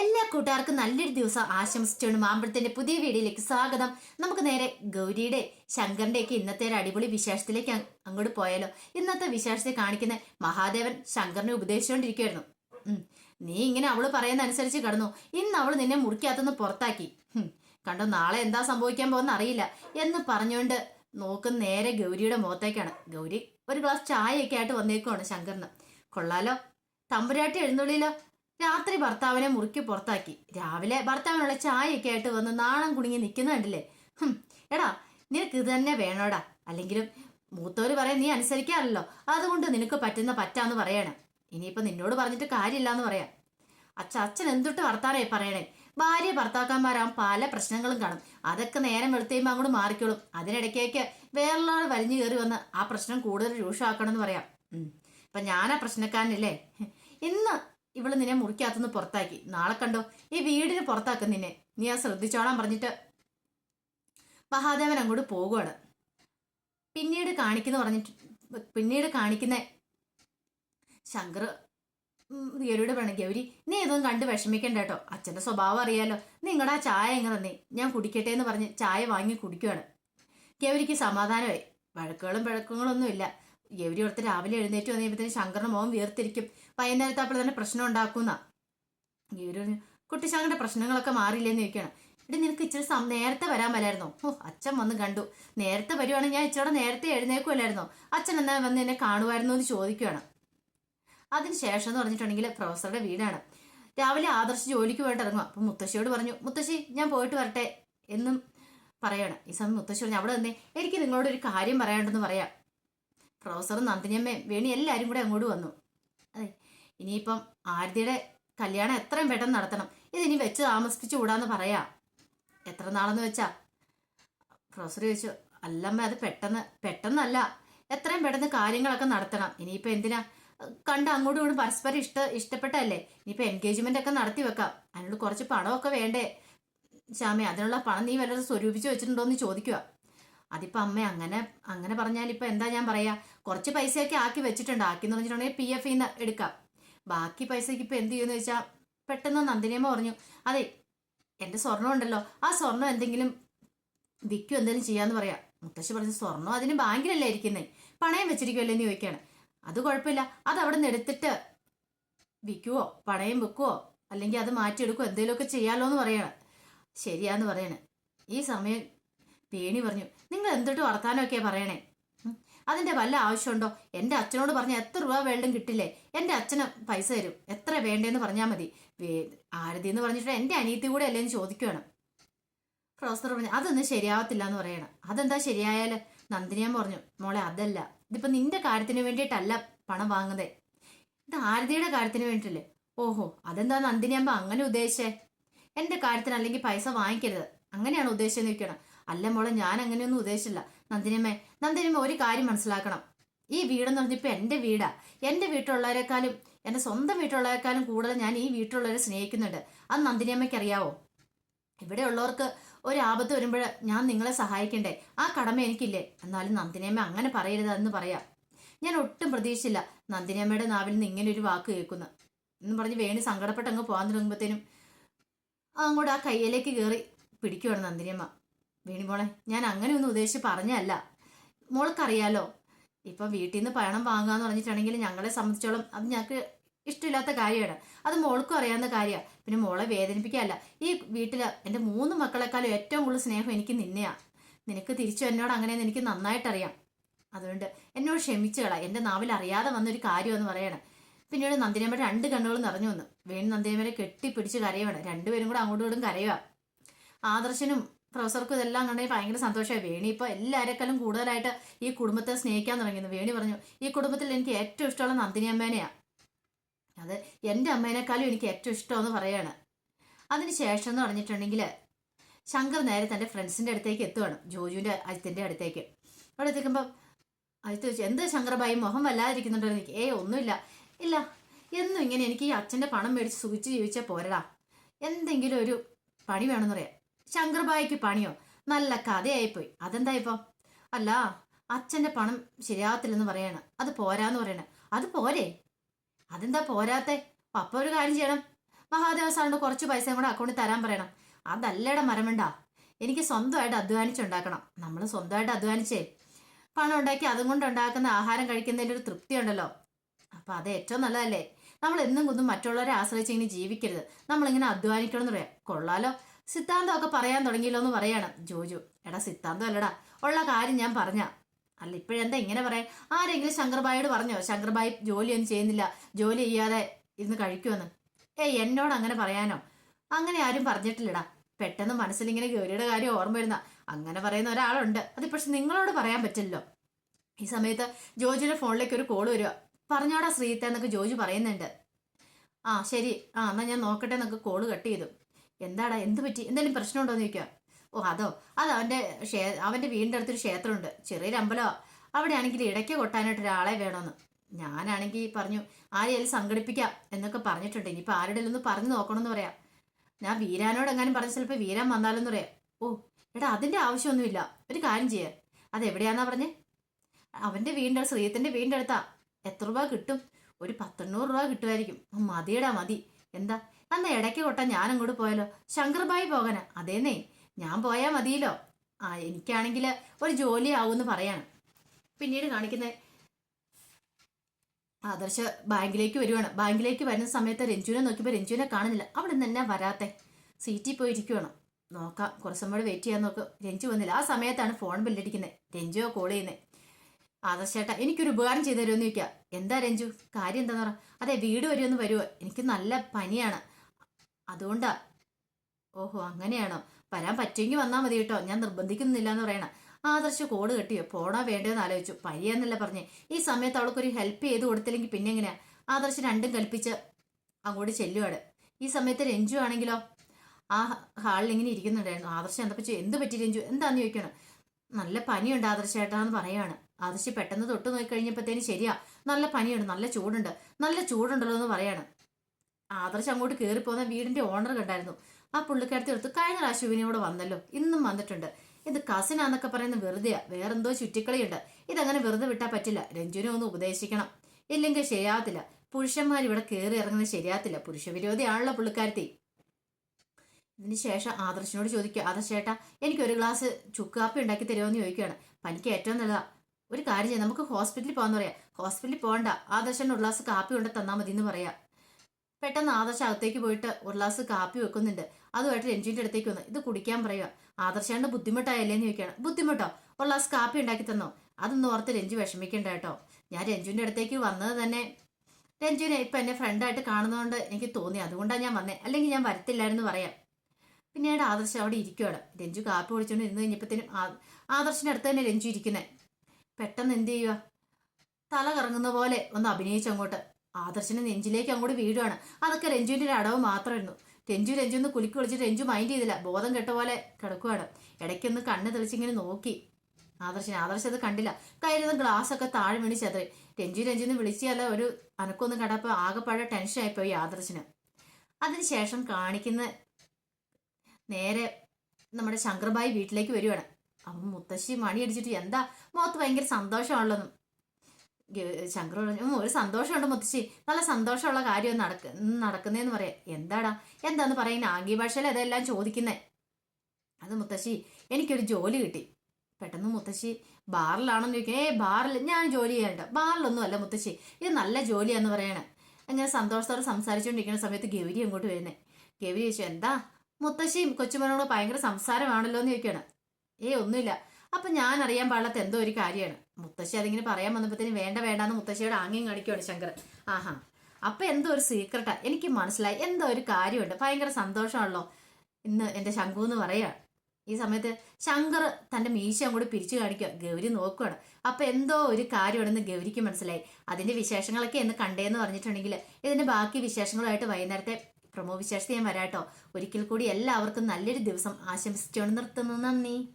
എല്ലാ കൂട്ടുകാർക്കും നല്ലൊരു ദിവസം ആശംസിച്ചുകൊണ്ട് മാമ്പഴത്തിന്റെ പുതിയ വീഡിയോയിലേക്ക് സ്വാഗതം. നമുക്ക് നേരെ ഗൗരിയുടെ ശങ്കറിന്റെ ഒക്കെ ഇന്നത്തെ ഒരു അടിപൊളി വിശേഷത്തിലേക്ക് അങ്ങോട്ട് പോയാലോ. ഇന്നത്തെ വിശേഷത്തെ കാണിക്കുന്ന മഹാദേവൻ ശങ്കറിനെ ഉപദേശിച്ചുകൊണ്ടിരിക്കുകയായിരുന്നു നീ ഇങ്ങനെ അവൾ പറയുന്ന അനുസരിച്ച് കടന്നു. ഇന്ന് അവൾ നിന്നെ മുറിക്കകത്തുനിന്ന് പുറത്താക്കി. കണ്ടോ നാളെ എന്താ സംഭവിക്കാൻ പോകുന്ന അറിയില്ല എന്ന് പറഞ്ഞുകൊണ്ട് നോക്കുന്ന നേരെ ഗൗരിയുടെ മുഖത്തേക്കാണ്. ഗൗരി ഒരു ഗ്ലാസ് ചായയൊക്കെ ആയിട്ട് വന്നേക്കുവാണ് ശങ്കറിന്. കൊള്ളാലോ. തമ്പുരാട്ടി എഴുന്നള്ളിയിലോ രാത്രി ഭർത്താവിനെ മുറുക്കി പുറത്താക്കി. രാവിലെ ഭർത്താവിനുള്ള ചായയൊക്കെ ആയിട്ട് വന്ന് നാണം കുടുങ്ങി നിൽക്കുന്ന കണ്ടില്ലേ? എടാ നിനക്ക് ഇത് തന്നെ വേണോടാ. അല്ലെങ്കിലും മൂത്തവര് പറയാൻ നീ അനുസരിക്കാറില്ലല്ലോ. അതുകൊണ്ട് നിനക്ക് പറ്റുന്ന പറ്റാന്ന് പറയണം. ഇനിയിപ്പോ നിന്നോട് പറഞ്ഞിട്ട് കാര്യമില്ല എന്ന് പറയാം. അച്ഛ അച്ഛൻ എന്തൊട്ട് വർത്താനേ പറയണേ? ഭാര്യ ഭർത്താക്കന്മാരാകും പല പ്രശ്നങ്ങളും കാണും. അതൊക്കെ നേരം വെളുത്തേയുമ്പോൾ അങ്ങോട്ട് മാറിക്കോളും. അതിനിടയ്ക്കേക്ക് വേറൊരാൾ വലിഞ്ഞു കയറി വന്ന് ആ പ്രശ്നം കൂടുതൽ രൂക്ഷമാക്കണം എന്ന് പറയാം. ഇപ്പൊ ഞാനാ പ്രശ്നക്കാരനല്ലേ? ഇന്ന് ഇവൾ നിന്നെ മുറിക്കകത്തുനിന്ന് പുറത്താക്കി. നാളെ കണ്ടോ? ഈ വീടിന് പുറത്താക്കും നിന്നെ. നീ ആ ശ്രദ്ധിച്ചോളാൻ പറഞ്ഞിട്ട് മഹാദേവൻ അങ്ങോട്ട് പോകുവാണ്. പിന്നീട് കാണിക്കുന്ന പറഞ്ഞിട്ട് പിന്നീട് കാണിക്കുന്ന ശങ്കർ ഗൗരിയുടെ വേണം ഗൗരി നീ ഇതൊന്നും കണ്ട് വിഷമിക്കണ്ട കേട്ടോ. അച്ഛന്റെ സ്വഭാവം അറിയാലോ. നിങ്ങളുടെ ആ ചായ എങ്ങനെ തന്നെ? ഞാൻ കുടിക്കട്ടെ എന്ന് പറഞ്ഞ് ചായ വാങ്ങി കുടിക്കുവാണ്. ഗൗരിക്ക് സമാധാനമായി. വഴക്കുകളും പിഴക്കങ്ങളൊന്നും ഇല്ല ഗൗരി ഓർത്ത് രാവിലെ എഴുന്നേറ്റ് വന്നപ്പോഴത്തേന് ശങ്കറിന് മോൻ വീർത്തിരിക്കും. വൈകുന്നേരത്തെ അപ്പോൾ തന്നെ പ്രശ്നം ഉണ്ടാക്കുന്ന. ഈ ഒരു കുട്ടി ശങ്കറിന്റെ പ്രശ്നങ്ങളൊക്കെ മാറിയില്ലെന്ന് ചോദിക്കണം. ഇടി നിനക്ക് ഇച്ചിരി നേരത്തെ വരാൻ മേലായിരുന്നോ? ഓ അച്ഛൻ വന്ന് കണ്ടു. നേരത്തെ വരുവാണെങ്കിൽ ഞാൻ ഇച്ചിരി നേരത്തെ എഴുന്നേക്കുമല്ലായിരുന്നോ അച്ഛൻ എന്നാ വന്ന് എന്നെ കാണുമായിരുന്നു എന്ന് ചോദിക്കുകയാണ് അതിനുശേഷം എന്ന് പറഞ്ഞിട്ടുണ്ടെങ്കിൽ പ്രൊഫസറുടെ വീടാണ്. രാവിലെ ആദർശ് ജോലിക്ക് പോയിട്ട് ഇറങ്ങുക അപ്പം മുത്തശ്ശിയോട് പറഞ്ഞു മുത്തശ്ശി ഞാൻ പോയിട്ട് വരട്ടെ എന്നും പറയണം. ഈ സമയം മുത്തശ്ശി പറഞ്ഞു അവിടെ തന്നെ എനിക്ക് നിങ്ങളോട് ഒരു കാര്യം പറയാണ്ടെന്ന് പറയാം. പ്രൊഫസറും നന്ദിനിയമ്മയും വേണി എല്ലാവരും കൂടെ അങ്ങോട്ട് വന്നു. അതെ ഇനിയിപ്പം ആരതിയുടെ കല്യാണം എത്രയും പെട്ടെന്ന് നടത്തണം. ഇതിനി വെച്ച് താമസിപ്പിച്ചു കൂടാന്ന് പറയാ. എത്ര നാളെന്ന് വെച്ചാ? പ്രൊഫസർ ചോദിച്ചു അല്ലമ്മ അത് പെട്ടെന്ന് പെട്ടെന്നല്ല. എത്രയും പെട്ടെന്ന് കാര്യങ്ങളൊക്കെ നടത്തണം. ഇനിയിപ്പോ എന്തിനാ? കണ്ട് അങ്ങോട്ടും ഇങ്ങോട്ടും പരസ്പരം ഇഷ്ട ഇഷ്ടപ്പെട്ടല്ലേ ഇനിയിപ്പോ എൻഗേജ്മെന്റ് ഒക്കെ നടത്തി വെക്കാം. അതിനോട് കുറച്ച് പണമൊക്കെ വേണ്ടേ? ശ്യാമി അതിനുള്ള പണം നീ വല്ലതും സ്വരൂപിച്ച് വെച്ചിട്ടുണ്ടോ എന്ന് ചോദിക്കുക അതിപ്പോ അമ്മ അങ്ങനെ അങ്ങനെ പറഞ്ഞാൽ ഇപ്പൊ എന്താ ഞാൻ പറയാ? കുറച്ച് പൈസയൊക്കെ ആക്കി വെച്ചിട്ടുണ്ട്. ആക്കി എന്ന് പറഞ്ഞിട്ടുണ്ടെങ്കിൽ പി എഫ് എടുക്കാം. ബാക്കി പൈസക്ക് ഇപ്പൊ എന്ത് ചെയ്യുമെന്ന് വെച്ചാ പെട്ടെന്ന് നന്ദിനിയമ്മ പറഞ്ഞു അതെ എന്റെ സ്വർണം ഉണ്ടല്ലോ ആ സ്വർണം എന്തെങ്കിലും വിൽക്കും എന്തെങ്കിലും ചെയ്യാന്ന് പറയാ. മുത്തശ്ശി പറഞ്ഞു സ്വർണം അതിന് ബാങ്കിലല്ലേ ഇരിക്കുന്നത് പണയം വെച്ചിരിക്കുമല്ലേ എന്ന് ചോദിക്കാണ് അത് കുഴപ്പമില്ല അത് അവിടെ നിന്ന് എടുത്തിട്ട് വിൽക്കുവോ പണയം വെക്കുവോ അല്ലെങ്കിൽ അത് മാറ്റിയെടുക്കുവോ എന്തെങ്കിലുമൊക്കെ ചെയ്യാലോ എന്ന് പറയണം. ശരിയാന്ന് പറയണേ. ഈ സമയം വേണി പറഞ്ഞു നിങ്ങൾ എന്തിട്ട് വർത്താനമൊക്കെയാ പറയണേ. അതിന്റെ വല്ല ആവശ്യമുണ്ടോ? എന്റെ അച്ഛനോട് പറഞ്ഞ എത്ര രൂപ വേണ്ടും കിട്ടില്ലേ? എന്റെ അച്ഛന് പൈസ തരും. എത്ര വേണ്ടേന്ന് പറഞ്ഞാൽ മതി. ആരതി എന്ന് പറഞ്ഞിട്ട് എന്റെ അനിയത്തി കൂടെ അല്ലേന്ന് ചോദിക്കുകയാണ് പ്രൊഫസർ പറഞ്ഞു അതൊന്നും ശരിയാവത്തില്ല എന്ന് പറയണം. അതെന്താ ശരിയായാൽ? നന്ദിനിയാൻ പറഞ്ഞു മോളെ അതല്ല. ഇതിപ്പോ നിന്റെ കാര്യത്തിന് വേണ്ടിയിട്ടല്ല പണം വാങ്ങുന്നേ. ഇത് ആരതിയുടെ കാര്യത്തിന് വേണ്ടിയിട്ടല്ലേ? ഓഹോ അതെന്താ നന്ദിനിയാമ്പ അങ്ങനെ ഉദ്ദേശിച്ചേ? എന്റെ കാര്യത്തിന് അല്ലെങ്കിൽ പൈസ വാങ്ങിക്കരുത്. അങ്ങനെയാണ് ഉദ്ദേശിച്ചെന്ന് ചോദിക്കണം അല്ല മോളെ ഞാൻ അങ്ങനെയൊന്നും ഉദ്ദേശിച്ചില്ല. നന്ദിനിയമ്മേ നന്ദിനിയമ്മ ഒരു കാര്യം മനസ്സിലാക്കണം. ഈ വീടെന്ന് പറഞ്ഞിപ്പോ എന്റെ വീടാ. എന്റെ വീട്ടിലുള്ളവരെക്കാളും എന്റെ സ്വന്തം വീട്ടിലുള്ളവരെക്കാളും കൂടുതൽ ഞാൻ ഈ വീട്ടിലുള്ളവരെ സ്നേഹിക്കുന്നുണ്ട്. അത് നന്ദിനിയമ്മയ്ക്ക് അറിയാവോ ഇവിടെ ഉള്ളവർക്ക് ഒരു ആപത്ത് വരുമ്പോൾ ഞാൻ നിങ്ങളെ സഹായിക്കണ്ടേ? ആ കടമ എനിക്കില്ലേ? എന്നാലും നന്ദിനിയമ്മ അങ്ങനെ പറയരുത് എന്ന് പറയാം. ഞാൻ ഒട്ടും പ്രതീക്ഷിച്ചില്ല നന്ദിനിയമ്മയുടെ നാവിൽ നിന്ന് ഇങ്ങനെ ഒരു വാക്ക് കേൾക്കുന്നു. എന്ന് പറഞ്ഞ് വേണി സങ്കടപ്പെട്ട് അങ്ങ് പോകാൻ തുടങ്ങുമ്പോഴത്തേനും അങ്ങോട്ട് ആ കയ്യിലേക്ക് കയറി പിടിക്കുവാണ് നന്ദിനിയമ്മ. വേണി മോളെ ഞാൻ അങ്ങനെയൊന്നും ഉദ്ദേശിച്ച് പറഞ്ഞല്ല മോൾക്കറിയാലോ ഇപ്പൊ വീട്ടിൽ നിന്ന് പണം വാങ്ങാന്ന് പറഞ്ഞിട്ടുണ്ടെങ്കിൽ ഞങ്ങളെ സംബന്ധിച്ചോളം അത് ഞങ്ങൾക്ക് ഇഷ്ടമില്ലാത്ത കാര്യമാണ്. അത് മോൾക്കും അറിയാവുന്ന കാര്യമാണ്. പിന്നെ മോളെ വേദനിപ്പിക്കാല്ല ഈ വീട്ടിൽ എന്റെ മൂന്ന് മക്കളെക്കാളും ഏറ്റവും കൂടുതൽ സ്നേഹം എനിക്ക് നിന്നെയാണ് നിനക്ക് തിരിച്ചു എന്നോട് അങ്ങനെയെന്ന് എനിക്ക് നന്നായിട്ടറിയാം. അതുകൊണ്ട് എന്നോട് ക്ഷമിച്ചുകള എന്റെ നാവിൽ അറിയാതെ വന്നൊരു കാര്യമെന്ന് പറയണം. പിന്നീട് നന്ദിനിയമ്മയുടെ രണ്ട് കണ്ണുകളും നിറഞ്ഞു വന്നു. വേണു നന്ദിനിയമ്മയെ കെട്ടിപ്പിടിച്ച് കരയുവാണ്. രണ്ടുപേരും കൂടെ അങ്ങോട്ടും ഇങ്ങോട്ടും കരയുക ആദർശനും പ്രൊഫസർക്കും ഇതെല്ലാം കണ്ടെങ്കിൽ ഭയങ്കര സന്തോഷമായി. വേണി ഇപ്പോൾ എല്ലാവരെക്കാളും കൂടുതലായിട്ട് ഈ കുടുംബത്തെ സ്നേഹിക്കാൻ തുടങ്ങിയത് വേണി പറഞ്ഞു. ഈ കുടുംബത്തിൽ എനിക്ക് ഏറ്റവും ഇഷ്ടമുള്ള നന്ദിനി അമ്മേനെയാ. അത് എന്റെ അമ്മേനേക്കാളും എനിക്ക് ഏറ്റവും ഇഷ്ടമെന്ന് പറയാണ്. അതിനുശേഷം എന്ന് പറഞ്ഞിട്ടുണ്ടെങ്കിൽ ശങ്കർ നേരെ തന്റെ ഫ്രണ്ട്സിന്റെ അടുത്തേക്ക് എത്തുവാണ്. ജോജുവിന്റെ അജിത്തിന്റെ അടുത്തേക്ക്. അവിടെ എത്തിക്കുമ്പോൾ അജിത്ത് ചോദിച്ചു എന്ത് ശങ്കർബായി? മുഖം വല്ലാതിരിക്കുന്നുണ്ടോ? എനിക്ക് ഏയ് ഒന്നുമില്ല. ഇല്ല. എന്നും ഇങ്ങനെ എനിക്ക് ഈ അച്ഛന്റെ പണം മേടിച്ച് സുഖിച്ച് ജീവിച്ചാൽ പോരടാ. എന്തെങ്കിലും ഒരു പണി വേണമെന്ന് പറയാം. ശങ്കർബായിക്ക് പണിയോ? നല്ല കഥയായിപ്പോയി. അതെന്താ ഇപ്പോ അല്ല അച്ഛന്റെ പണം ശരിയാകത്തില്ലെന്ന് പറയണം. അത് പോരാന്ന് പറയണ. അത് പോരെ? അതെന്താ പോരാത്തെ? പപ്പ ഒരു കാര്യം ചെയ്യണം. മഹാദേവ സാറിന്റെ കുറച്ച് പൈസ കൂടെ അക്കൗണ്ടിൽ തരാൻ പറയണം. അതല്ലേടെ മരമണ്ട. എനിക്ക് സ്വന്തമായിട്ട് അധ്വാനിച്ചുണ്ടാക്കണം. നമ്മൾ സ്വന്തമായിട്ട് അധ്വാനിച്ചേ. പണം ഉണ്ടാക്കി അതും കൊണ്ട് ഉണ്ടാക്കുന്ന ആഹാരം കഴിക്കുന്നതിന്റെ ഒരു തൃപ്തി ഉണ്ടല്ലോ അപ്പൊ അത് ഏറ്റവും നല്ലതല്ലേ? നമ്മൾ എന്നും കുന്നും മറ്റുള്ളവരെ ആശ്രയിച്ച് ഇങ്ങനെ ജീവിക്കരുത്. നമ്മളിങ്ങനെ അധ്വാനിക്കണം എന്ന് പറയാം. കൊള്ളാലോ. സിദ്ധാന്തം ഒക്കെ പറയാൻ തുടങ്ങിയല്ലോ എന്ന് പറയണം. ജോജു എടാ സിദ്ധാന്തം അല്ലടാ ഉള്ള കാര്യം ഞാൻ പറഞ്ഞ. അല്ല ഇപ്പോഴെന്താ ഇങ്ങനെ പറയാൻ ആരെങ്കിലും ശങ്കർബായിയോട് പറഞ്ഞോ? ശങ്കർബായി ജോലിയൊന്നും ചെയ്യുന്നില്ല ജോലി ചെയ്യാതെ ഇരുന്ന് കഴിക്കുമെന്ന് ഏയ് എന്നോട് അങ്ങനെ പറയാനോ? അങ്ങനെ ആരും പറഞ്ഞിട്ടില്ലടാ. പെട്ടെന്ന് മനസ്സിലിങ്ങനെ ഗൗരിയുടെ കാര്യം ഓർമ്മ വരുന്ന അങ്ങനെ പറയുന്ന ഒരാളുണ്ട്. അത് പക്ഷെ നിങ്ങളോട് പറയാൻ പറ്റില്ലല്ലോ. ഈ സമയത്ത് ജോജിയുടെ ഫോണിലേക്ക് ഒരു കോൾ വരിക. പറഞ്ഞോടാ ശ്രീത്ത എന്നൊക്കെ ജോജി പറയുന്നുണ്ട്. ആ ശരി. ആ എന്നാ ഞാൻ നോക്കട്ടെ എന്നൊക്കെ കോൾ കട്ട് ചെയ്തു. എന്താടാ എന്ത് പറ്റി? എന്തെങ്കിലും പ്രശ്നമുണ്ടോ എന്ന് ചോദിക്കുക ഓ അതോ അത് അവന്റെ ക്ഷേ അവന്റെ വീടിന്റെ അടുത്തൊരു ക്ഷേത്രമുണ്ട്. ചെറിയൊരു അമ്പലമോ അവിടെയാണെങ്കിൽ ഇടയ്ക്ക് കൊട്ടാനായിട്ട് ഒരാളെ വേണമെന്ന്. ഞാനാണെങ്കിൽ പറഞ്ഞു ആരെയും സംഘടിപ്പിക്കാം എന്നൊക്കെ പറഞ്ഞിട്ടുണ്ട്. ഇനിയിപ്പോൾ ആരുടെ ഒന്ന് പറഞ്ഞു നോക്കണമെന്ന് പറയാം. ഞാൻ വീരാനോട് എങ്ങാനും പറഞ്ഞ ചിലപ്പോൾ വീരാൻ വന്നാലെന്ന് പറയാം. ഓ എടാ അതിന്റെ ആവശ്യമൊന്നുമില്ല. ഒരു കാര്യം ചെയ്യേ. അതെവിടെയാന്നാ പറഞ്ഞേ? അവന്റെ വീടിന്റെ ശ്രീയത്തിന്റെ വീടിന്റെ അടുത്താ. എത്ര രൂപ കിട്ടും? ഒരു പത്തെണ്ണൂറ് രൂപ കിട്ടുമായിരിക്കും. മതിയടാ മതി. എന്താ? അന്ന് ഇടയ്ക്ക് കൊട്ട ഞാൻ അങ്ങോട്ട് പോയാലോ? ശങ്കർബായി പോകാനാ. അതേന്നേ ഞാൻ പോയാൽ മതിയല്ലോ. ആ എനിക്കാണെങ്കിൽ ഒരു ജോലി ആവുമെന്ന് പറയാണ്. പിന്നീട് കാണിക്കുന്നത് ആദർശ ബാങ്കിലേക്ക് വരുവാണ്. ബാങ്കിലേക്ക് വരുന്ന സമയത്ത് രഞ്ജുവിനെ നോക്കിയപ്പോൾ രഞ്ജുവിനെ കാണുന്നില്ല. അവിടെ നിന്ന് തന്നെ വരാത്തെ? സീറ്റിൽ പോയിരിക്കുവാണ്? നോക്കാം കുറച്ചും കൂടെ വെയിറ്റ് ചെയ്യാൻ നോക്ക്. രഞ്ജു വന്നില്ല. ആ സമയത്താണ് ഫോൺ ബില്ലടിക്കുന്നത് രഞ്ജുവോ കോൾ ചെയ്യുന്നത് ആദർശേട്ടാ എനിക്കൊരു ഉപകാരം ചെയ്തു തരുമെന്ന് ചോദിക്കുക എന്താ രഞ്ജു? കാര്യം എന്താന്ന് പറ. അതെ വീട് വരുമെന്ന് വരുമോ എനിക്ക് നല്ല പനിയാണ്. അതുകൊണ്ടാ. ഓഹോ അങ്ങനെയാണോ? വരാൻ പറ്റുമെങ്കിൽ വന്നാൽ മതി കേട്ടോ. ഞാൻ നിർബന്ധിക്കുന്നില്ല എന്ന് പറയണ. ആദർശ് കോഡ് കെട്ടിയോ? പോണോ വേണ്ടോന്ന് ആലോചിച്ചു. പയ്യെന്നല്ല പറഞ്ഞേ. ഈ സമയത്ത് അവൾക്കൊരു ഹെൽപ്പ് ചെയ്ത് കൊടുത്തില്ലെങ്കിൽ പിന്നെ എങ്ങനെയാ? ആദർശ് രണ്ടും കൽപ്പിച്ച് അങ്ങോട്ട് ചെല്ലുവാട് ഈ സമയത്ത് രഞ്ജു ആണെങ്കിലോ? ആ ഹാളിൽ ഇങ്ങനെ ഇരിക്കുന്നുണ്ടായിരുന്നു. ആദർശ് എന്താ പറ്റി എന്ത് പറ്റി രഞ്ജു? എന്താന്ന് ചോദിക്കണം. നല്ല പനിയുണ്ട് ആദർശേട്ടാന്ന് പറയാണ്. ആദർശ് പെട്ടെന്ന് തൊട്ട് നോക്കി കഴിഞ്ഞപ്പോഴത്തേന് ശരിയാ. നല്ല പനിയുണ്ട് നല്ല ചൂടുണ്ട്. നല്ല ചൂടുണ്ടല്ലോ എന്ന് പറയാണ്. ആദർശ് അങ്ങോട്ട് കയറിപ്പോകുന്ന വീടിന്റെ ഓണർ കണ്ടായിരുന്നു. ആ പുള്ളിക്കാരത്തി എടുത്ത് കഴിഞ്ഞ പ്രാവശ്യം ഇവനോട് വന്നല്ലോ. ഇന്നും വന്നിട്ടുണ്ട്. ഇത് കസിനാന്നൊക്കെ പറയുന്ന വെറുതെയാ. വേറെന്തോ ചുറ്റിക്കളിയുണ്ട്. ഇതങ്ങനെ വെറുതെ വിട്ടാൽ പറ്റില്ല. രഞ്ജുനെ ഒന്ന് ഉപദേശിക്കണം. ഇല്ലെങ്കിൽ ശരിയാവത്തില്ല. പുരുഷന്മാർ ഇവിടെ കയറി ഇറങ്ങുന്നത് ശരിയാത്തില്ല പുരുഷവിരോധിയാണല്ലോ പുള്ളിക്കാരത്തി. ഇതിനുശേഷം ആദർശിനോട് ചോദിക്കുക. ആദർശേട്ടാ എനിക്ക് ഒരു ഗ്ലാസ് ചുക്കാപ്പി ഉണ്ടാക്കി തരുമോന്ന് ചോദിക്കുകയാണ്. പനിക്ക് ഏറ്റവും നല്ലതാ. ഒരു കാര്യം ചെയ്യാം. നമുക്ക് ഹോസ്പിറ്റലിൽ പോകാന്ന് പറയാം. ഹോസ്പിറ്റലിൽ പോകണ്ട ആദർശന് ഒരു ഗ്ലാസ് കാപ്പി കൊണ്ട് തന്നാൽ മതി എന്ന് പറയാം. പെട്ടെന്ന് ആദർശ അകത്തേക്ക് പോയിട്ട് ഒരു ഗ്ലാസ് കാപ്പി വെക്കുന്നുണ്ട്. അതുമായിട്ട് രഞ്ജുവിന്റെ അടുത്തേക്ക് വന്നു. ഇത് കുടിക്കാൻ പറയുക ആദർശാണ്ട് ബുദ്ധിമുട്ടായല്ലേന്ന് ചോദിക്കുകയാണ്. ബുദ്ധിമുട്ടോ? ഒരു ഗ്ലാസ് കാപ്പി ഉണ്ടാക്കി തന്നോ? അതൊന്നും ഓർത്ത് രഞ്ജു വിഷമിക്കണ്ട കേട്ടോ. ഞാൻ രഞ്ജുവിന്റെ അടുത്തേക്ക് വന്നത് തന്നെ രഞ്ജുവിനെ ഇപ്പൊ എന്നെ ഫ്രണ്ടായിട്ട് കാണുന്നതുകൊണ്ട് എനിക്ക് തോന്നി. അതുകൊണ്ടാണ് ഞാൻ വന്നേ. അല്ലെങ്കിൽ ഞാൻ വരത്തില്ലായിരുന്നു പറയാം. പിന്നീട് ആദർശ് അവിടെ ഇരിക്കുവാണ്. രഞ്ജു കാപ്പി കുടിച്ചുകൊണ്ട് ഇരുന്ന് കഴിഞ്ഞപ്പോഴത്തേനും ആദർശിന്റെ അടുത്ത് തന്നെ രഞ്ജു ഇരിക്കുന്നേ. പെട്ടെന്ന് എന്ത് ചെയ്യുക തല കറങ്ങുന്ന പോലെ ഒന്ന് അഭിനയിച്ചു അങ്ങോട്ട് ആദർശിനെ നെഞ്ചിലേക്ക് അങ്ങോട്ട് വീഴുവാണ്. അതൊക്കെ രഞ്ജുവിന്റെ ഒരു അടവ് മാത്രമായിരുന്നു. രഞ്ജു രഞ്ജു ഒന്ന് കുലുക്കി വിളിച്ചിട്ട് രഞ്ജു മൈൻഡ് ചെയ്തില്ല. ബോധം കെട്ട പോലെ കിടക്കുവാണ്. ഇടയ്ക്കൊന്ന് കണ്ണ് തെളിച്ചിങ്ങനെ നോക്കി. ആദർശൻ ആദർശ് അത് കണ്ടില്ല. കയ്യിലിരുന്ന ഗ്ലാസ് ഒക്കെ താഴെ വീണ് ചെതറി. രഞ്ജു രഞ്ജു എന്ന് വിളിച്ചാൽ ഒരു അനക്കൊന്നും കണ്ടപ്പോൾ ആകെപ്പാഴ ടെൻഷൻ ആയിപ്പോയി ആദർശന്. അതിനുശേഷം കാണിക്കുന്ന നേരെ നമ്മുടെ ശങ്കർബായി വീട്ടിലേക്ക് വരുവാണ്. അപ്പം മുത്തശ്ശി മണി അടിച്ചിട്ട് എന്താ? മുഖത്ത് ഭയങ്കര സന്തോഷമാണല്ലോ ശങ്കർ പറഞ്ഞു "ഉം, ഒരു സന്തോഷമുണ്ട് മുത്തശ്ശി. നല്ല സന്തോഷമുള്ള കാര്യം നടക്ക നടക്കുന്നതെന്ന് പറയാം. എന്താടാ? എന്താന്ന് പറയുന്ന ആംഗ്യ ഭാഷയിൽ അതെല്ലാം ചോദിക്കുന്നേ. അത് മുത്തശ്ശി എനിക്കൊരു ജോലി കിട്ടി. പെട്ടെന്ന് മുത്തശ്ശി ബാറിലാണെന്ന് ചോദിക്കും. ഏ ബാറിൽ ഞാൻ ജോലി ചെയ്യണ്ട ബാറിലൊന്നും അല്ല മുത്തശ്ശി. ഇത് നല്ല ജോലിയാന്ന് പറയണേ. അങ്ങനെ സന്തോഷത്തോടെ സംസാരിച്ചുകൊണ്ടിരിക്കുന്ന സമയത്ത് ഗൗരി അങ്ങോട്ട് വരുന്നേ. ഗൗരി ചോദിച്ചു എന്താ? മുത്തശ്ശിയും കൊച്ചുമോനോട് ഭയങ്കര സംസാരമാണല്ലോ എന്ന് ചോദിക്കുകയാണ് ഏ ഒന്നുമില്ല. അപ്പൊ ഞാൻ അറിയാൻ പാടില്ലാത്ത എന്തോ ഒരു കാര്യമാണ്. മുത്തശ്ശി അതിങ്ങനെ പറയാൻ വന്നപ്പോഴത്തേന് വേണ്ട വേണ്ടാന്ന് മുത്തശ്ശിയോട് ആംഗ്യം കാണിക്കുവാണ് ശങ്കർ. ആഹാ. അപ്പൊ എന്തോ ഒരു സീക്രട്ടാ എനിക്ക് മനസ്സിലായി. എന്തോ ഒരു കാര്യമുണ്ട്. ഭയങ്കര സന്തോഷമാണല്ലോ. ഇന്ന് എന്റെ ശംഖു എന്ന് പറയാ ഈ സമയത്ത് ശങ്കർ തന്റെ മീശ അങ്ങോട്ട് പിരിച്ചു കാണിക്കുക ഗൗരി നോക്കുകയാണ് അപ്പൊ എന്തോ ഒരു കാര്യമാണെന്ന് ഗൗരിക്ക് മനസ്സിലായി. അതിന്റെ വിശേഷങ്ങളൊക്കെ എന്ന് കണ്ടേന്ന് പറഞ്ഞിട്ടുണ്ടെങ്കിൽ ഇതിന്റെ ബാക്കി വിശേഷങ്ങളുമായിട്ട് വൈകുന്നേരത്തെ പ്രമോ വിശേഷത്തെ ഞാൻ വരാട്ടോ. ഒരിക്കൽ കൂടി എല്ലാവർക്കും നല്ലൊരു ദിവസം ആശംസിച്ചുകൊണ്ട് നിർത്തുന്നു. നന്ദി.